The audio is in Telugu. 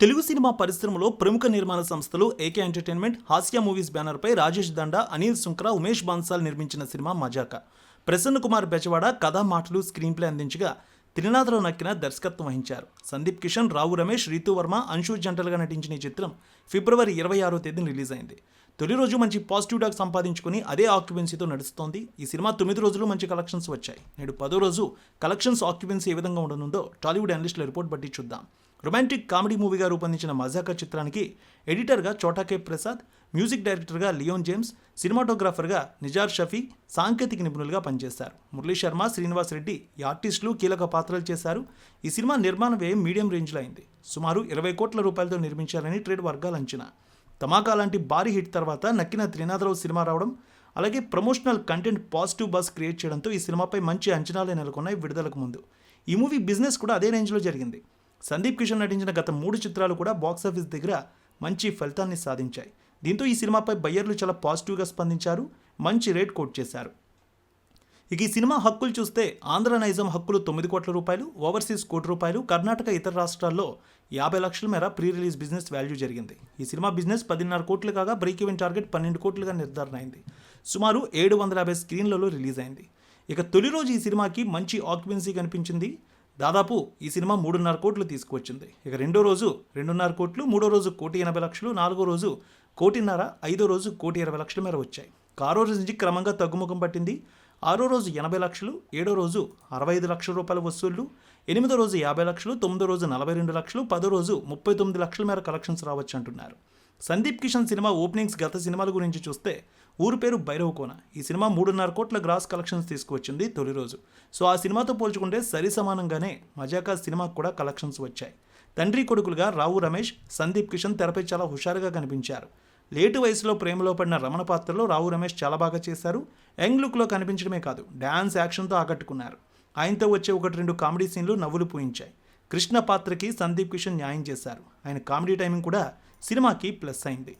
తెలుగు సినిమా పరిశ్రమలో ప్రముఖ నిర్మాణ సంస్థలు ఏకే ఎంటర్టైన్మెంట్ హాస్య మూవీస్ బ్యానర్పై రాజేష్ దండా అనిల్ సుంక్రా ఉమేష్ బాన్సాల్ నిర్మించిన సినిమా మజాక. ప్రసన్న కుమార్ బెజవాడ కథ మాటలు స్క్రీన్ ప్లే అందించగా త్రినాథరావు నక్కిన దర్శకత్వం వహించారు. సందీప్ కిషన్ రావు రమేష్ రీతు వర్మ అంశు జంటలుగా నటించిన ఈ చిత్రం ఫిబ్రవరి ఇరవై ఆరో తేదీన రిలీజ్ అయింది. తొలి రోజు మంచి పాజిటివ్ డాక్ సంపాదించుకుని అదే ఆక్యుపెన్సీతో నడుస్తోంది. ఈ సినిమా తొమ్మిది రోజులు మంచి కలెక్షన్స్ వచ్చాయి. నేడు పదో రోజు కలెక్షన్స్ ఆక్యుపెన్సీ ఏ విధంగా ఉండనుందో టాలీవుడ్ అనలిస్టుల రిపోర్ట్ బట్టి చూద్దాం. రొమాంటిక్ కామెడీ మూవీగా రూపొందించిన మజాకా చిత్రానికి ఎడిటర్గా చోటాకే ప్రసాద్ మ్యూజిక్ డైరెక్టర్గా లియోన్ జేమ్స్ సినిమాటోగ్రాఫర్గా నిజార్ షఫీ సాంకేతిక నిపుణులుగా పనిచేశారు మురళీ శర్మ శ్రీనివాస్ రెడ్డి ఈ ఆర్టిస్టులు కీలక పాత్రలు చేశారు. ఈ సినిమా నిర్మాణ వ్యయం మీడియం రేంజ్లో అయింది. సుమారు ఇరవై కోట్ల రూపాయలతో నిర్మించారని ట్రేడ్ వర్గాల అంచనా. తమాకా లాంటి భారీ హిట్ తర్వాత నక్కిన త్రినాథరావు సినిమా రావడం అలాగే promotional content positive buzz create చేయడంతో ఈ సినిమాపై మంచి అంచనాలే నెలకొన్నాయి విడుదలకు ముందు. ఈ మూవీ బిజినెస్ కూడా అదే రేంజ్లో జరిగింది. సందీప్ కిషన్ నటించిన గత మూడు చిత్రాలు కూడా బాక్సాఫీస్ దగ్గర మంచి ఫలితాన్ని సాధించాయి. దీంతో ఈ సినిమాపై బయ్యర్లు చాలా పాజిటివ్గా స్పందించారు మంచి రేట్ కోట్ చేశారు. ఇక ఈ సినిమా హక్కులు చూస్తే ఆంధ్ర నైజం హక్కులు తొమ్మిది కోట్ల రూపాయలు ఓవర్సీస్ కోటి రూపాయలు కర్ణాటక ఇతర రాష్ట్రాల్లో యాభై లక్షల మేర ప్రీ రిలీజ్ బిజినెస్ వాల్యూ జరిగింది. ఈ సినిమా బిజినెస్ పదిన్నర కోట్లు కాగా బ్రేక్ ఈవెన్ టార్గెట్ పన్నెండు కోట్లుగా నిర్ధారణ అయింది. సుమారు ఏడు వందల యాభై స్క్రీన్లలో రిలీజ్ అయింది. ఇక తొలి రోజు ఈ సినిమాకి మంచి ఆక్యుపెన్సీ కనిపించింది. దాదాపు ఈ సినిమా మూడున్నర కోట్లు తీసుకువచ్చింది. ఇక రెండో రోజు రెండున్నర కోట్లు మూడో రోజు కోటి ఎనభై లక్షలు నాలుగో రోజు కోటిన్నర ఐదో రోజు కోటి ఇరవై లక్షల మేర వచ్చాయి. ఆరో రోజు నుంచి క్రమంగా తగ్గుముఖం పట్టింది. ఆరో రోజు ఎనభై లక్షలు ఏడో రోజు అరవై ఐదు లక్షల రూపాయల వసూళ్ళు ఎనిమిదో రోజు యాభై లక్షలు తొమ్మిదో రోజు నలభై రెండు లక్షలు పదో రోజు ముప్పై తొమ్మిది లక్షల మేర కలెక్షన్స్ రావచ్చు అంటున్నారు. సందీప్ కిషన్ సినిమా ఓపెనింగ్స్ గత సినిమాల గురించి చూస్తే ఊరు పేరు భైరవ్ కోన. ఈ సినిమా మూడున్నర కోట్ల గ్రాస్ కలెక్షన్స్ తీసుకువచ్చింది తొలి రోజు. సో ఆ సినిమాతో పోల్చుకుంటే సరి సమానంగానే మజాకా సినిమాకు కూడా కలెక్షన్స్ వచ్చాయి. తండ్రి కొడుకులుగా రావు రమేష్ సందీప్ కిషన్ తెరపై చాలా హుషారుగా కనిపించారు. లేటు వయసులో ప్రేమలో పడిన రమణ పాత్రలో రావు రమేష్ చాలా బాగా చేశారు. యంగ్ లుక్లో కనిపించడమే కాదు డ్యాన్స్ యాక్షన్తో ఆకట్టుకున్నారు. ఆయనతో వచ్చే ఒకటి రెండు కామెడీ సీన్లు నవ్వులు పూయించాయి. కృష్ణ పాత్రకి సందీప్ కిషన్ న్యాయం చేశారు. ఆయన కామెడీ టైమింగ్ కూడా సినిమాకి ప్లస్ అయింది.